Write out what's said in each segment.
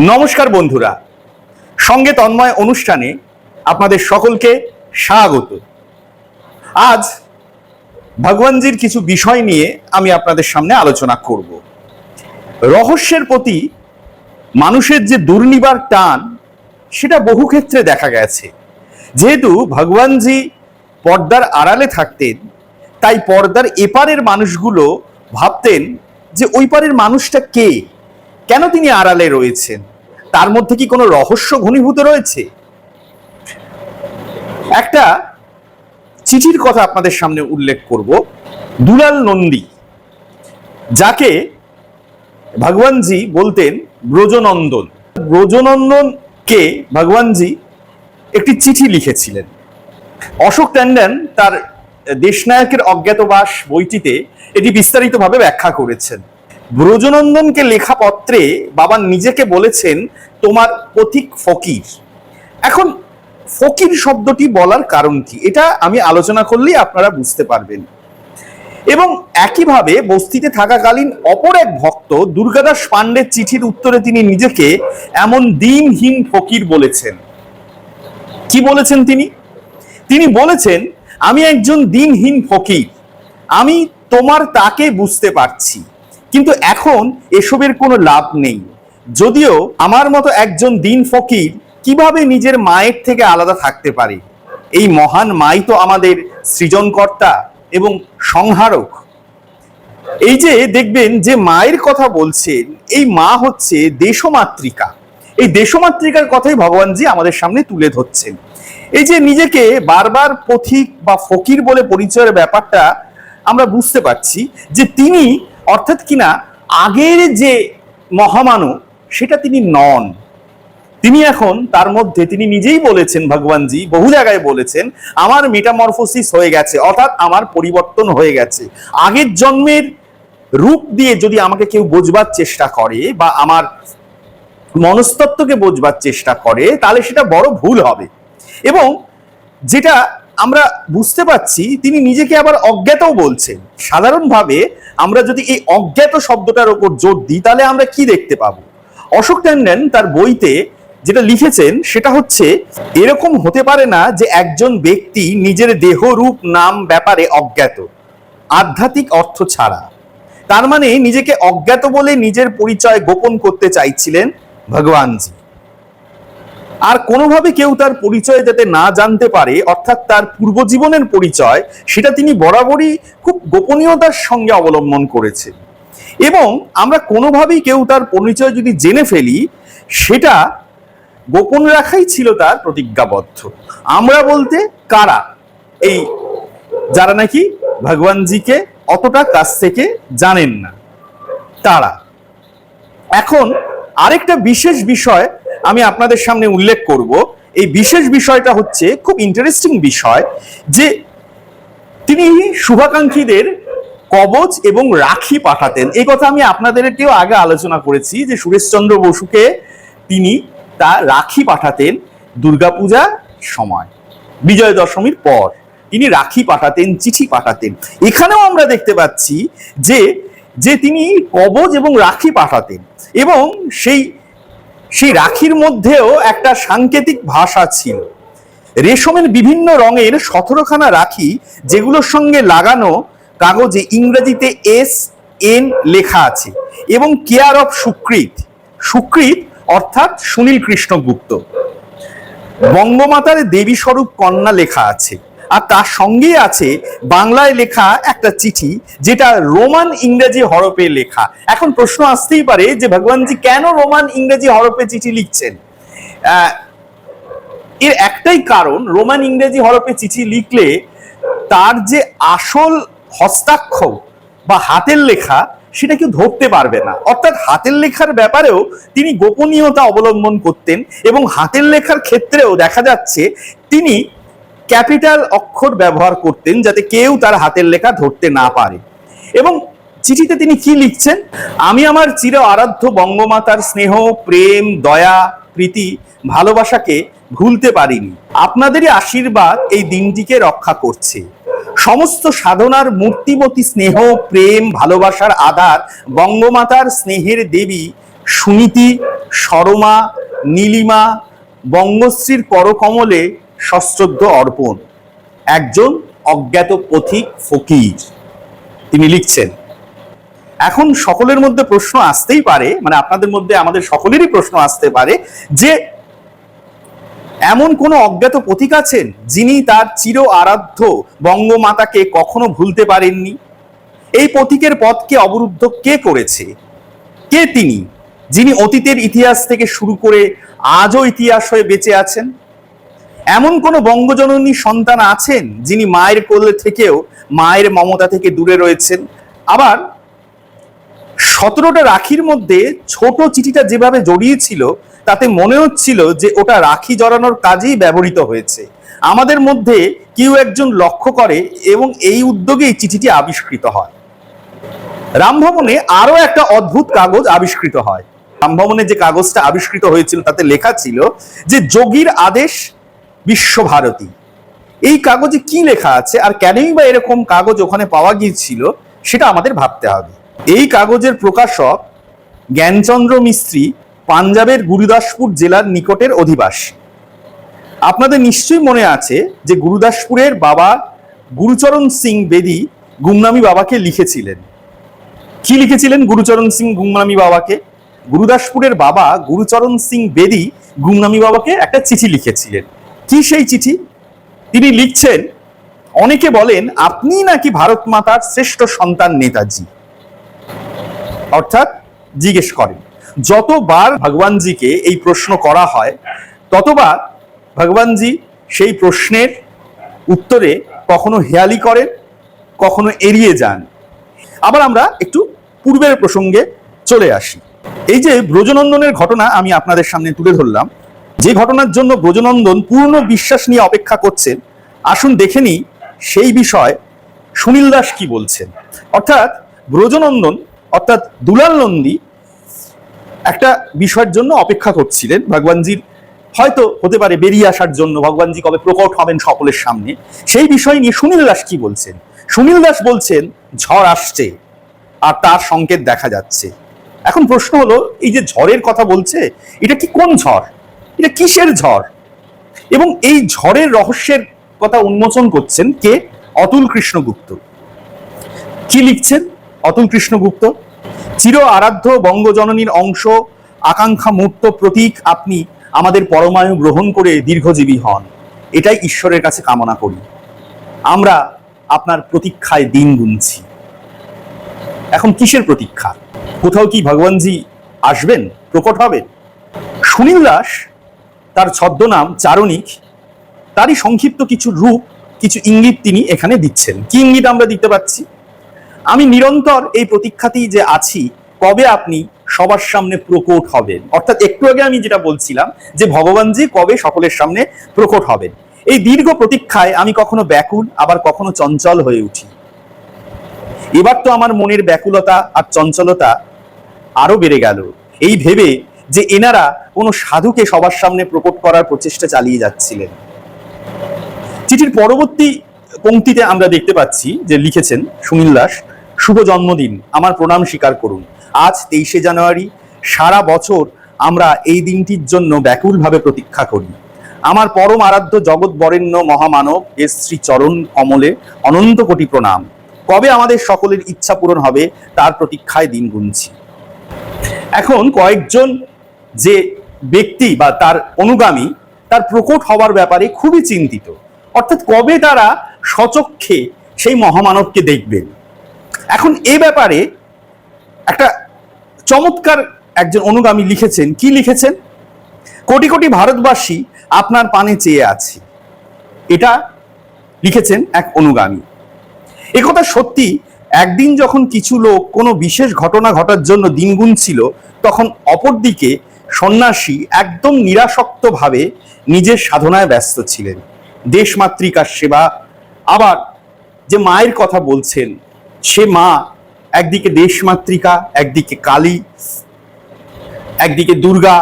নমস্কার বন্ধুরা। সঙ্গে তন্ময় অনুষ্ঠানে আপনাদের সকলকে স্বাগত। আজ ভগবানজির কিছু বিষয় নিয়ে আমি আপনাদের সামনে আলোচনা করব। রহস্যের প্রতি মানুষের যে দুর্নিবার টান, সেটা বহু ক্ষেত্রে দেখা গেছে। যেহেতু ভগবানজি পর্দার আড়ালে থাকতেন, তাই পর্দার এপারের মানুষগুলো ভাবতেন যে ওই পারের মানুষটা কে? কেন তিনি আড়ালে রয়েছেন? তার মধ্যে কি কোনো রহস্য ঘনীভূত রয়েছে? একটা চিঠির কথা আপনাদের সামনে উল্লেখ করব। দুলাল নন্দী, যাকে ভগবানজি বলতেন ব্রজনন্দন। ব্রজনন্দনকে ভগবানজি একটি চিঠি লিখেছিলেন। অশোক ট্যান্ডন তার দেশনায়কের অজ্ঞাতবাস বইটিতে এটি বিস্তারিতভাবে ব্যাখ্যা করেছেন। ব্রজনন্দনকে লেখা পত্রে বাবা নিজেকে বলেছেন তোমার পথিক ফকির। এখন, ফকির শব্দটি বলার কারণ কি? এটা আমি আলোচনা করলেই আপনারা বুঝতে পারবেন। এবং একইভাবে বস্তিতে থাকাকালীন অপর এক ভক্ত দুর্গাদাস পাণ্ডের চিঠির উত্তরে তিনি নিজেকে এমন দিনহীন ফকির বলেছেন। কি বলেছেন তিনি? তিনি বলেছেন, আমি একজন দিনহীন ফকির। আমি তোমার তাকে বুঝতে পারছি। কিন্তু এখন এসবের কোনো লাভ নেই। যদিও আমার মতো একজন দিন ফকির কীভাবে নিজের মায়ের থেকে আলাদা থাকতে পারে? এই মহান মাই তো আমাদের সৃজনকর্তা এবং সংহারক। এই যে দেখবেন যে মায়ের কথা বলছেন, এই মা হচ্ছে দেশমাতৃকা। এই দেশমাতৃকার কথাই ভগবানজি আমাদের সামনে তুলে ধরছেন। এই যে নিজেকে বারবার পথিক বা ফকির বলে পরিচয়ের ব্যাপারটা আমরা বুঝতে পারছি যে তিনি অর্থাৎ কিনা আগের যে মহামানব সেটা তিনি নন। তিনি এখন তার মধ্যে তিনি নিজেই বলেছেন, ভগবানজি বহু জায়গায় বলেছেন, আমার মেটামরফোসিস হয়ে গেছে, অর্থাৎ আমার পরিবর্তন হয়ে গেছে। আগের জন্মের রূপ দিয়ে যদি আমাকে কেউ বোঝবার চেষ্টা করে বা আমার মনস্তত্ত্বকে বোঝবার চেষ্টা করে, তাহলে সেটা বড় ভুল হবে। এবং যেটা আমরা বুঝতে পারছি, তিনি নিজেকে আবার অজ্ঞাতও বলছেন। সাধারণভাবে আমরা যদি এই অজ্ঞাত শব্দটার ওপর জোর দিই, তাহলে আমরা কি দেখতে পাবো? অশোক ট্যান্ডন তার বইতে যেটা লিখেছেন, সেটা হচ্ছে, এরকম হতে পারে না যে একজন ব্যক্তি নিজের দেহ রূপ নাম ব্যাপারে অজ্ঞাত, আধ্যাত্মিক অর্থ ছাড়া। তার মানে নিজেকে অজ্ঞাত বলে নিজের পরিচয় গোপন করতে চাইছিলেন ভগবানজি। আর কোনোভাবে কেউ তার পরিচয় যাতে না জানতে পারে, অর্থাৎ তার পূর্বজীবনের পরিচয়, সেটা তিনি বরাবরই খুব গোপনীয়তার সঙ্গে অবলম্বন করেছেন। এবং আমরা কোনোভাবেই কেউ তার পরিচয় যদি জেনে ফেলি, সেটা গোপন রাখাই ছিল তার প্রতিজ্ঞাবদ্ধ। আমরা বলতে কারা? এই যারা নাকি ভগবানজিকে অতটা কাছ থেকে জানেন না, তারা। এখন আরেকটা বিশেষ বিষয় আমি আপনাদের সামনে উল্লেখ করব। এই বিশেষ বিষয়টা হচ্ছে খুব ইন্টারেস্টিং বিষয় যে তিনি শুভাকাঙ্ক্ষীদের কবচ এবং রাখি পাঠাতেন। এই কথা আমি আপনাদেরকেও আগে আলোচনা করেছি যে সুরেশচন্দ্র বসুকে তিনি তা রাখি পাঠাতেন দুর্গাপূজা সময় বিজয় দশমীর পর। তিনি রাখি পাঠাতেন, চিঠি পাঠাতেন। এখানেও আমরা দেখতে পাচ্ছি যে যে তিনি কবচ এবং রাখি পাঠাতেন এবং সেই সেই রাখির মধ্যেও একটা সাংকেতিক ভাষা ছিল। রেশমের বিভিন্ন রঙের সতেরোখানা রাখি যেগুলোর সঙ্গে লাগানো কাগজে ইংরেজিতে এস, এন লেখা আছে এবং কেয়ার অফ সুকৃত। সুকৃত অর্থাৎ সুনীল কৃষ্ণগুপ্ত। বঙ্গমাতার দেবী স্বরূপ কন্যা লেখা আছে আর তার সঙ্গেই আছে বাংলায় লেখা একটা চিঠি যেটা রোমান ইংরেজি হরপে লেখা। এখন প্রশ্ন আসতেই পারে যে ভগবানজি কেন রোমান ইংরেজি হরপে চিঠি লিখছেন? এর একটাই কারণ রোমান ইংরেজি হরপে চিঠি লিখলে তার যে আসল হস্তাক্ষর বা হাতের লেখা সেটা কেউ ধরতে পারবে না। অর্থাৎ হাতের লেখার ব্যাপারেও তিনি গোপনীয়তা অবলম্বন করতেন এবং হাতের লেখার ক্ষেত্রেও দেখা যাচ্ছে তিনি ক্যাপিটাল অক্ষর ব্যবহার করতেন যাতে কেউ তার হাতের লেখা ধরতে না পারে। এবং চিঠিতে তিনি কি লিখছেন? আমি আমার চির আরাধ্য বঙ্গমাতার স্নেহ, প্রেম, দয়া, প্রীতি, ভালোবাসাকে ভুলতে পারিনি। আপনাদেরই আশীর্বাদ এই দিনটিকে রক্ষা করছে। সমস্ত সাধনার মূর্তিমতী স্নেহ, প্রেম, ভালোবাসার আধার বঙ্গমাতার স্নেহের দেবী সুনীতি, সরমা, নীলিমা, বঙ্গশ্রীর করকমলে সশ্রদ্ধ অর্পণ। একজন অজ্ঞাত পথিক ফকির, তিনি লিখছেন, এখন সকলের মধ্যে প্রশ্ন আসতেই পারে মানে আপনাদের মধ্যে আমাদের সকলেরই প্রশ্ন আসতে পারে যে এমন কোন অজ্ঞাত পথিক আছেন যিনি তার চির আরাধ্য বঙ্গমাতাকে কখনো ভুলতে পারেননি? এই পথিকের পথকে অবরুদ্ধ কে করেছে? কে তিনি, যিনি অতীতের ইতিহাস থেকে শুরু করে আজও ইতিহাস হয়ে বেঁচে আছেন? এমন কোন বঙ্গজননী সন্তান আছেন যিনি মায়ের কোলে থেকেও মায়ের মমতা থেকে দূরে রয়েছেন? আবার সতেরোটা রাখির মধ্যে ছোট চিঠিটা যেভাবে জড়িয়েছিল তাতে মনে হচ্ছিল যে ওটা রাখি জড়ানোর কাজেই ব্যবহৃত হয়েছে। আমাদের মধ্যে কেউ একজন লক্ষ্য করে এবং এই উদ্যোগেই চিঠিটি আবিষ্কৃত হয়। রামভবনে আরও একটা অদ্ভুত কাগজ আবিষ্কৃত হয়। রামভবনে যে কাগজটা আবিষ্কৃত হয়েছিল তাতে লেখা ছিল যে যোগীর আদেশ বিশ্বভারতী। এই কাগজে কি লেখা আছে আর কেনই বা এরকম কাগজ ওখানে পাওয়া গিয়েছিল সেটা আমাদের ভাবতে হবে। এই কাগজের প্রকাশক জ্ঞানচন্দ্র মিস্ত্রি পাঞ্জাবের গুরুদাসপুর জেলার নিকটের অধিবাস। আপনাদের নিশ্চয়ই মনে আছে যে গুরুদাসপুরের বাবা গুরুচরণ সিং বেদি গুমনামী বাবাকে লিখেছিলেন। কি লিখেছিলেন গুরুচরণ সিং গুমনামী বাবাকে? গুরুদাসপুরের বাবা গুরুচরণ সিং বেদি গুমনামী বাবাকে একটা চিঠি লিখেছিলেন। কি সেই চিঠি? তিনি লিখছেন, অনেকে বলেন, আপনি নাকি ভারত মাতার শ্রেষ্ঠ সন্তান নেতাজি। অর্থাৎ জিজ্ঞেস করেন। যতবার ভগবানজিকে এই প্রশ্ন করা হয়, ততবার ভগবানজি সেই প্রশ্নের উত্তরে কখনো হেয়ালি করেন, কখনো এড়িয়ে যান। আবার আমরা একটু পূর্বের প্রসঙ্গে চলে আসি। এই যে ব্রজনন্দনের ঘটনা আমি আপনাদের সামনে তুলে ধরলাম, যে ঘটনার জন্য ব্রজনন্দন পূর্ণ বিশ্বাস নিয়ে অপেক্ষা করছেন, আসুন দেখে নিই সেই বিষয় সুনীল দাস কি বলছেন। অর্থাৎ ব্রজনন্দন, অর্থাৎ দুলাল নন্দী একটা বিষয়ের জন্য অপেক্ষা করছিলেন ভগবানজির। হয়তো হতে পারে বেরিয়ে আসার জন্য ভগবানজি কবে প্রকট হবেন সকলের সামনে। সেই বিষয় নিয়ে সুনীল দাস কি বলছেন? সুনীল দাস বলছেন, ঝড় আসছে আর তার সংকেত দেখা যাচ্ছে। এখন প্রশ্ন হলো, এই যে ঝড়ের কথা বলছে, এটা কি কোন ঝড়? এটা কিসের ঝড়? এবং এই ঝড়ের রহস্যের কথা উন্মোচন করছেন কে? অতুল কৃষ্ণগুপ্ত। কি লিখছেন? অতুল কৃষ্ণগুপ্ত? চির আরাধ্য বঙ্গজননীর অংশ, আকাঙ্ক্ষা মূর্ত প্রতীক আপনি আমাদের পরমায়ু গ্রহণ করে দীর্ঘজীবী হন। এটাই ঈশ্বরের কাছে কামনা করি। আমরা আপনার প্রতীক্ষায় দিন গুনছি। এখন কিসের প্রতীক্ষা? কোথাও কি ভগবানজি আসবেন? প্রকট হবেন? সুনীল দাস, তার ছদ্মনাম চারণিক, তারই সংক্ষিপ্ত কিছু রূপ, কিছু ইঙ্গিত তিনি এখানে দিচ্ছেন। কি ইঙ্গিত আমরা দিতে পাচ্ছি আমি নিরন্তর এই প্রতীক্ষাতেই যে আছি, কবে আপনি সবার সামনে প্রকট হবেন? অর্থাৎ একটু আগে আমি যেটা বলছিলাম যে ভগবানজি কবে সকলের সামনে প্রকট হবেন। এই দীর্ঘ প্রতীক্ষায় আমি কখনো ব্যাকুল, আবার কখনো চঞ্চল হয়ে উঠি। এবার তো আমার মনের ব্যাকুলতা আর চঞ্চলতা আরও বেড়ে গেল। এই ভেবে যে এনারা কোনো সাধুকে সবার সামনে প্রকট করার প্রচেষ্টা চালিয়ে যাচ্ছিলেন। চিঠির পরবর্তী পংক্তিতে আমরা দেখতে পাচ্ছি যে লিখেছেন সুনীল দাস শুভ জন্মদিন, আমার প্রণাম স্বীকার করুন। আজ তেইশে জানুয়ারি, সারা বছর আমরা এই দিনটির জন্য ব্যাকুলভাবে প্রতীক্ষা করি। আমার পরম আরাধ্য জগৎ বরেণ্য মহামানব এর শ্রী চরণ কমলে অনন্ত কোটি প্রণাম। কবে আমাদের সকলের ইচ্ছা পূরণ হবে, তার প্রতীক্ষায় দিন গুনছি। এখন কয়েকজন যে ব্যক্তি বা তার অনুগামী, তার প্রকট হওয়ার ব্যাপারে খুবই চিন্তিত। অর্থাৎ কবে তারা সচক্ষে সেই মহামানবকে দেখবেন? এখন এ ব্যাপারে একটা চমৎকার একজন অনুগামী লিখেছেন। কি লিখেছেন? কোটি কোটি ভারতবাসী আপনার পানে চেয়ে আছে। এটা লিখেছেন এক অনুগামী। একথা সত্যি, একদিন যখন কিছু লোক কোনো বিশেষ ঘটনা ঘটার জন্য দিন গুনছিল, তখন অপরদিকে সন্ন্যাসী একদম নিরাসক্তভাবে নিজের সাধনায় ব্যস্ত ছিলেন। দেশমাতৃকার সেবা, আবার যে মায়ের কথা বলছেন সে মা একদিকে দেশমাতৃকা, একদিকে কালী, একদিকে দুর্গা,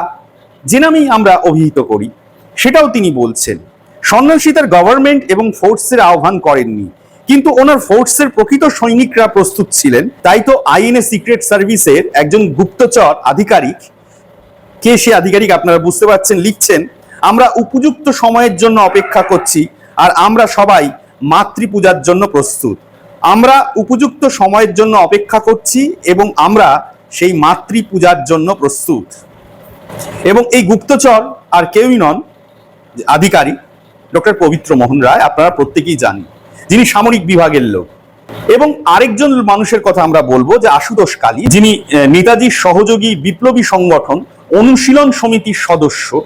যে নামেই আমরা অভিহিত করি, সেটাও তিনি বলছেন। সন্ন্যাসী তার গভর্নমেন্ট এবং ফোর্সের আহ্বান করেননি, কিন্তু ওনার ফোর্সের প্রকৃত সৈনিকরা প্রস্তুত ছিলেন। তাই তো আইএনএ সিক্রেট সার্ভিসের একজন গুপ্তচর আধিকারিক, কে সে আধিকারিক আপনারা বুঝতে পারছেন, লিখছেন, আমরা উপযুক্ত সময়ের জন্য অপেক্ষা করছি, আর আমরা সবাই মাতৃ পূজার জন্য প্রস্তুত। আমরা উপযুক্ত সময়ের জন্য অপেক্ষা করছি এবং আমরা সেই মাতৃ পূজার জন্য প্রস্তুত। এবং এই গুপ্তচর আর কেউই নন আধিকারিক, ডক্টর পবিত্র মোহন রায়, আপনারা প্রত্যেকেই জানেন। যিনি সামরিক বিভাগের লোক। এবং আরেকজন মানুষের কথা আমরা বলব, যে আশুতোষ কালী। যিনি নেতাজির সহযোগী বিপ্লবী সংগঠন অনুশীলন সমিতির সদস্য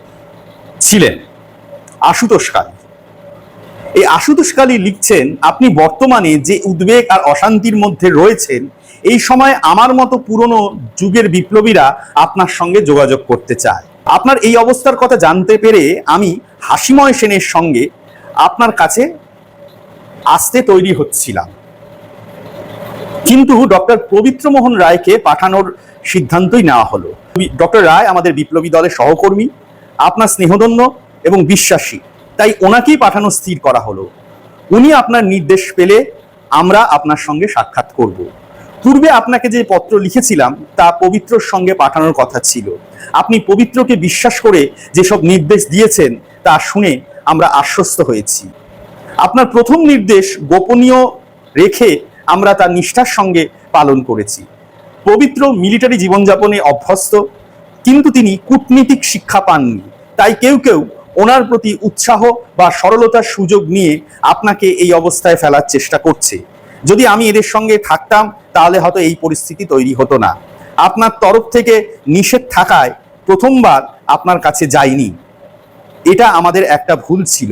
ছিলেন। আশুতোষ কালী। এই আশুতোষ কালী লিখছেন, আপনি বর্তমানে যে উদ্বেগ আর অশান্তির মধ্যে রয়েছেন, এই সময় আমার মতো পুরনো যুগের বিপ্লবীরা আপনার সঙ্গে যোগাযোগ করতে চায়। আপনার এই অবস্থার কথা জানতে পেরে আমি হাসিময় সেনের সঙ্গে আপনার কাছে আসতে তৈরি হচ্ছিলাম। কিন্তু ডক্টর পবিত্র মোহন রায়কে পাঠানোর সিদ্ধান্তই নেওয়া হলো। ডক্টর রায় আমাদের বিপ্লবী দলের সহকর্মী, আপনার স্নেহধন্য এবং বিশ্বাসী। তাই ওনাকেই পাঠানো স্থির করা হলো। উনি আপনার নির্দেশ পেলে আমরা আপনার সঙ্গে সাক্ষাৎ করব। পূর্বে আপনাকে যে পত্র লিখেছিলাম, তা পবিত্রর সঙ্গে পাঠানোর কথা ছিল। আপনি পবিত্রকে বিশ্বাস করে যেসব নির্দেশ দিয়েছেন, তা শুনে আমরা আশ্বস্ত হয়েছি। আপনার প্রথম নির্দেশ গোপনীয় রেখে আমরা তার নিষ্ঠার সঙ্গে পালন করেছি। পবিত্র মিলিটারি জীবনযাপনে অভ্যস্ত, কিন্তু তিনি কূটনীতিক শিক্ষা পাননি। তাই কেউ কেউ ওনার প্রতি উৎসাহ বা সরলতার সুযোগ নিয়ে আপনাকে এই অবস্থায় ফেলার চেষ্টা করছে। যদি আমি এদের সঙ্গে থাকতাম, তাহলে হয়তো এই পরিস্থিতি তৈরি হতো না। আপনার তরফ থেকে নিষেধ থাকায় প্রথমবার আপনার কাছে যাইনি। এটা আমাদের একটা ভুল ছিল।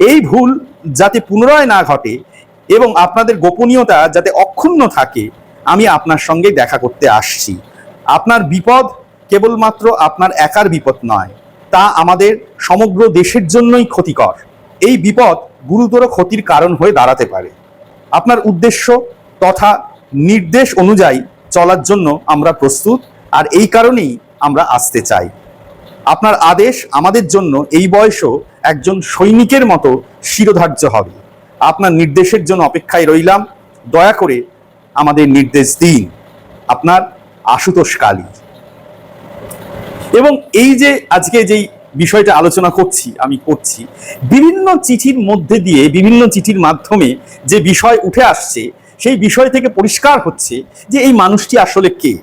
এই ভুল যাতে পুনরায় না ঘটে এবং আপনাদের গোপনীয়তা যাতে অক্ষুণ্ণ থাকে, আমি আপনার সঙ্গে দেখা করতে আসছি। আপনার বিপদ কেবলমাত্র আপনার একার বিপদ নয়। তা আমাদের সমগ্র দেশের জন্যই ক্ষতিকর। এই বিপদ গুরুতর ক্ষতির কারণ হয়ে দাঁড়াতে পারে। আপনার উদ্দেশ্য তথা নির্দেশ অনুযায়ী চলার জন্য আমরা প্রস্তুত, আর এই কারণেই আমরা আসতে চাই। আপনার আদেশ আমাদের জন্য এই বয়সও একজন সৈনিকের মতো শিরোধার্য হবে। আপনার নির্দেশের জন্য অপেক্ষায় রইলাম। দয়া করে আমাদের নির্দেশ দিন। আপনার আশুতোষ কালী। এবং এই যে আজকে যেই বিষয়টা আলোচনা করছি, আমি করছি, বিভিন্ন চিঠির মধ্যে দিয়ে, বিভিন্ন চিঠির মাধ্যমে যে বিষয় উঠে আসছে, সেই বিষয় থেকে পরিষ্কার হচ্ছে যে এই মানুষটি আসলে কে।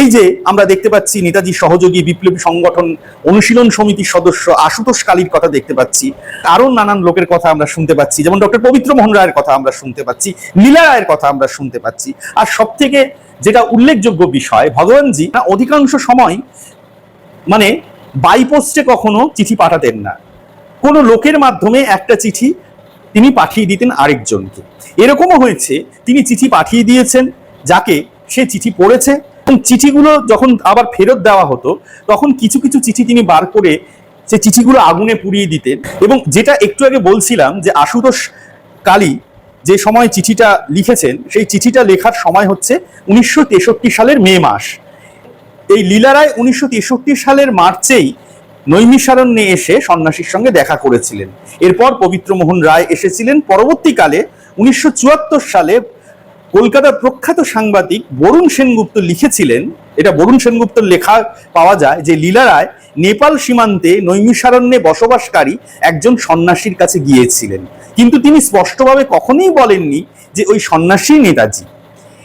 এই যে আমরা দেখতে পাচ্ছি, নেতাজি সহযোগী বিপ্লবী সংগঠন অনুশীলন সমিতির সদস্য আশুতোষ কালীর কথা দেখতে পাচ্ছি, আরও নানান লোকের কথা আমরা শুনতে পাচ্ছি, যেমন ডক্টর পবিত্র মোহন রায়ের কথা আমরা শুনতে পাচ্ছি, লীলা রায়ের কথা আমরা শুনতে পাচ্ছি। আর সব থেকে যেটা উল্লেখযোগ্য বিষয় ভগবানজি অধিকাংশ সময় মানে বাইপোস্টে কখনো চিঠি পাঠাতেন না। কোনো লোকের মাধ্যমে একটা চিঠি তিনি পাঠিয়ে দিতেন আরেকজনকে। এরকমও হয়েছে, তিনি চিঠি পাঠিয়ে দিয়েছেন যাকে সে চিঠি পড়েছে এবং চিঠিগুলো যখন আবার ফেরত দেওয়া হতো, তখন কিছু কিছু চিঠি তিনি বার করে সে চিঠিগুলো আগুনে পুড়িয়ে দিতেন এবং যেটা একটু আগে বলছিলাম যে আশুতোষ কালী যে সময় চিঠিটা লিখেছেন, সেই চিঠিটা লেখার সময় হচ্ছে উনিশশো তেষট্টি সালের মে মাস। এই লীলারায় উনিশশো তেষট্টি সালের মার্চেই নৈমিষারণ্যে এসে সন্ন্যাসীর সঙ্গে দেখা করেছিলেন। এরপর পবিত্র মোহন রায় এসেছিলেন। পরবর্তীকালে উনিশশো চুয়াত্তর সালে কলকাতার প্রখ্যাত সাংবাদিক বরুণ সেনগুপ্ত লিখেছিলেন, এটা বরুণ সেনগুপ্তর লেখা পাওয়া যায় যে লীলা রায় নেপাল সীমান্তে নৈমিষারণ্যে বসবাসকারী একজন সন্ন্যাসীর কাছে গিয়েছিলেন। কিন্তু তিনি স্পষ্টভাবে কখনোই বলেননি যে ওই সন্ন্যাসী নেতাজি।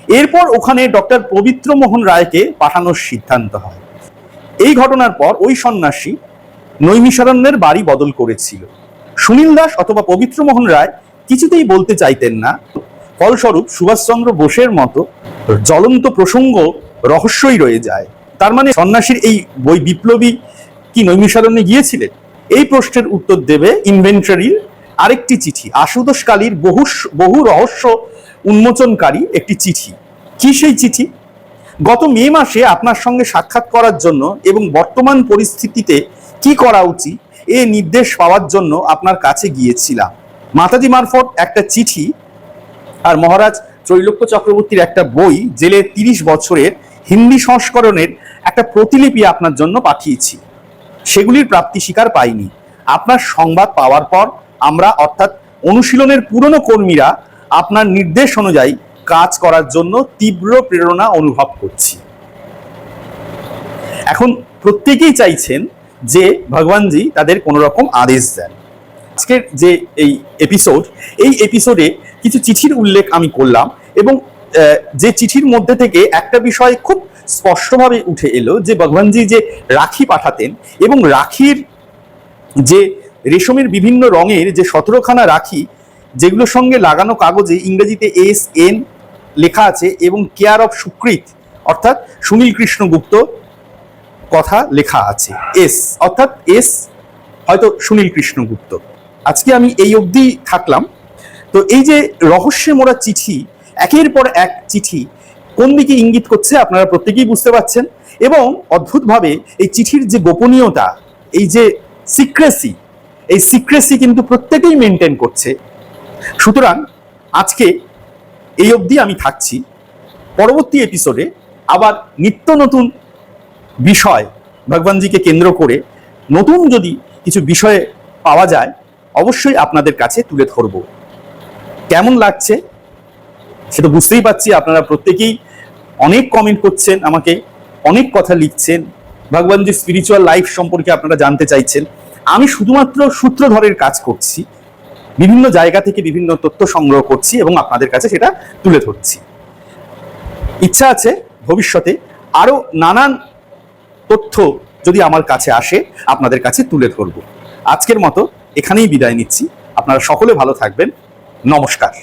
এরপর ওখানে ডক্টর পবিত্র মোহন রায়কে পাঠানোর সিদ্ধান্ত হয়। এই ঘটনার পর ওই সন্ন্যাসী নৈমিষারণ্যের বাড়ি বদল করেছিল। সুনীল দাস অথবা পবিত্র মোহন রায় কিছুতেই বলতে চাইতেন না। ফলস্বরূপ সুভাষচন্দ্র বোসের মতো জ্বলন্ত প্রসঙ্গ রহস্যই রয়ে যায়। তার মানে সন্ন্যাসীর এই বই বিপ্লবী কি নৈমিষারণ্যে গিয়েছিলেন? এই প্রশ্নের উত্তর দেবে ইনভেন্টারির আরেকটি চিঠি, আশুতোষ কালীর বহু বহু রহস্য উন্মোচনকারী একটি চিঠি। কি সেই চিঠি? গত মে মাসে আপনার সঙ্গে সাক্ষাৎ করার জন্য এবং বর্তমান পরিস্থিতিতে কি করা উচিত এ নির্দেশ পাওয়ার জন্য আপনার কাছে গিয়েছিলাম। মাতাজি মারফত একটা চিঠি আর মহারাজ ত্রৈলোক্য চক্রবর্তীর একটা বই জেলে তিরিশ বছরের হিন্দি সংস্করণের একটা প্রতিলিপি আপনার জন্য পাঠিয়েছি। সেগুলির প্রাপ্তি স্বীকার পাইনি। আপনার সংবাদ পাওয়ার পর আমরা অর্থাৎ অনুশীলনের পুরনো কর্মীরা আপনার নির্দেশ অনুযায়ী কাজ করার জন্য তীব্র প্রেরণা অনুভব করছি। এখন প্রত্যেকেই চাইছেন যে ভগবানজি তাদের কোনো রকম আদেশ দেন। আজকের যে এই এপিসোড এই এপিসোডে কিছু চিঠির উল্লেখ আমি করলাম এবং যে চিঠির মধ্যে থেকে একটা বিষয় খুব স্পষ্টভাবে উঠে এলো যে ভগবানজি যে রাখি পাঠাতেন এবং রাখির যে রেশমের বিভিন্ন রঙের যে সতেরোখানা রাখি যেগুলোর সঙ্গে লাগানো কাগজে ইংরেজিতে এস, এন লেখা আছে এবং কেয়ার অফ সুকৃত, অর্থাৎ সুনীল কৃষ্ণ গুপ্ত কথা লেখা আছে, এস, অর্থাৎ এস, হয়তো সুনীল কৃষ্ণ গুপ্ত। আজকে আমি এই অবধি থাকলাম। তো এই যে রহস্যে মোড়া চিঠি, একের পর এক চিঠি কোন দিকে ইঙ্গিত করছে আপনারা প্রত্যেকেই বুঝতে পারছেন এবং অদ্ভুতভাবে এই চিঠির যে গোপনীয়তা, এই যে সিক্রেসি এই সিক্রেসি কিন্তু প্রত্যেকেই মেনটেন করছে। সুতরাং আজকে এই অবধি আমি থাকছি। পরবর্তী এপিসোডে আবার নিত্য নতুন বিষয় ভগবানজিকে কেন্দ্র করে নতুন যদি কিছু বিষয়ে পাওয়া যায়, অবশ্যই আপনাদের কাছে তুলে ধরব। কেমন লাগছে? সেটা বুঝতেই পারছি, আপনারা প্রত্যেকেই অনেক কমেন্ট করছেন, আমাকে অনেক কথা লিখছেন। ভগবানজি স্পিরিচুয়াল লাইফ সম্পর্কে আপনারা জানতে চাইছেন। আমি শুধুমাত্র সূত্রধরের কাজ করছি। বিভিন্ন জায়গা থেকে বিভিন্ন তথ্য সংগ্রহ করছি এবং আপনাদের কাছে সেটা তুলে ধরছি। ইচ্ছা আছে ভবিষ্যতে আরও নানান তথ্য যদি আমার কাছে আসে, আপনাদের কাছে তুলে ধরব। আজকের মতো এখানেই বিদায় নিচ্ছি। আপনারা সকলে ভালো থাকবেন। নমস্কার।